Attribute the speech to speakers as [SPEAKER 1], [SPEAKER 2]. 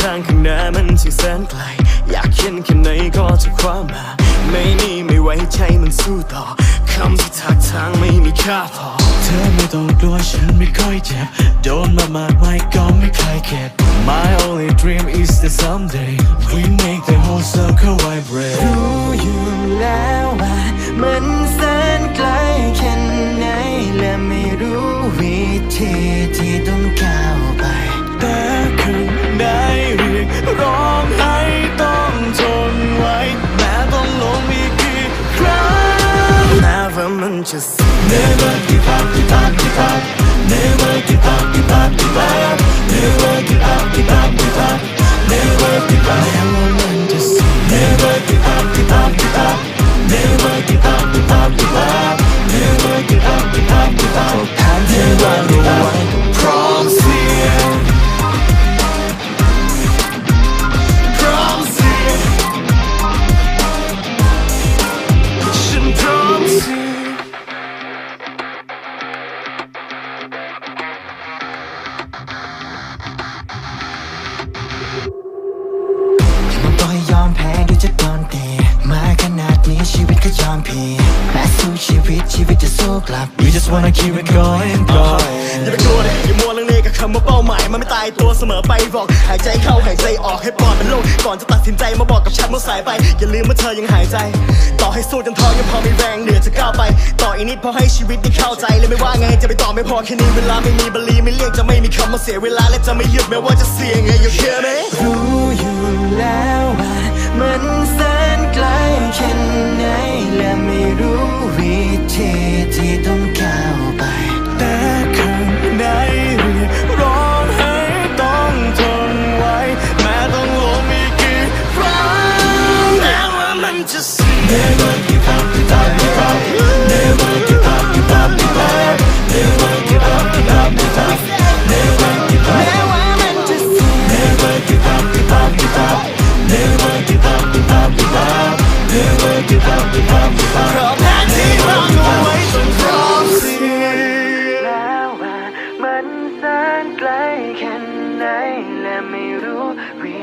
[SPEAKER 1] ทางข้างหน้ามันช่างแสนไกล อยากเขียนแค่ไหนก็จะคว้ามา ไม่มีไม่ไว้ใจมันสู้ต่อคำที่ทักทางไม่มีค่าพอ
[SPEAKER 2] เธอไม่ต้องกลัวฉันไม่ค่อยเจ็บ โดนมามากมายก็ไม่เคยเข็ด My only dream is that someday we make the whole circle vibrate รู
[SPEAKER 3] ้อยู่แล้วว่ามันแสนไกล
[SPEAKER 1] ว่ามันจะเสีย
[SPEAKER 2] Never give up, give up, give up Never
[SPEAKER 3] ดูจะโดนตีมาขนาดนี้ชีวิตก็ยอมพีแม้สู้ชีวิตชีวิตจะสู้กลับ We just wanna keep it going,
[SPEAKER 2] going
[SPEAKER 1] อย่าไปกลัวเลยอย่ามัวลังเลกับคำว่าเป้าหมาย มันไม่ตายตัวเสมอไปบอก หายใจเข้าหายใจออกให้ปอดมันโล่งก่อนจะตัดสินใจมาบอกกับฉันว่าสายไป อย่าลืมว่าเธอยังหายใจ ต่อให้สู้จนท้อยังพอมีแรงเหลือจะก้าวไป ต่ออีกนิดพอให้ชีวิตได้เข้าใจเลยไม่ว่าไงจะไปต่อไม่พอแค่นี้เวลาไม่มีบลีไม่เลี่ยงจะไม่มีคำว่าเสียเวลาและจะไม่หยุดแม้ว่าจะเสี่ยงไงอย่า to see. Never
[SPEAKER 3] give up, give up, give up.
[SPEAKER 2] Never give up, give up, give up. Never give up, give up, give up. Never give
[SPEAKER 3] up. Never meant to see. Never give up, give up, give up. Never give up, give up, give
[SPEAKER 2] up. Never give up, give up, give up. เพราะแผนที่วางเอาไว้จนพร้อมสิ้น
[SPEAKER 3] แล้วว่ามันแสนไกลแค่ไหนและไม่รู้วิ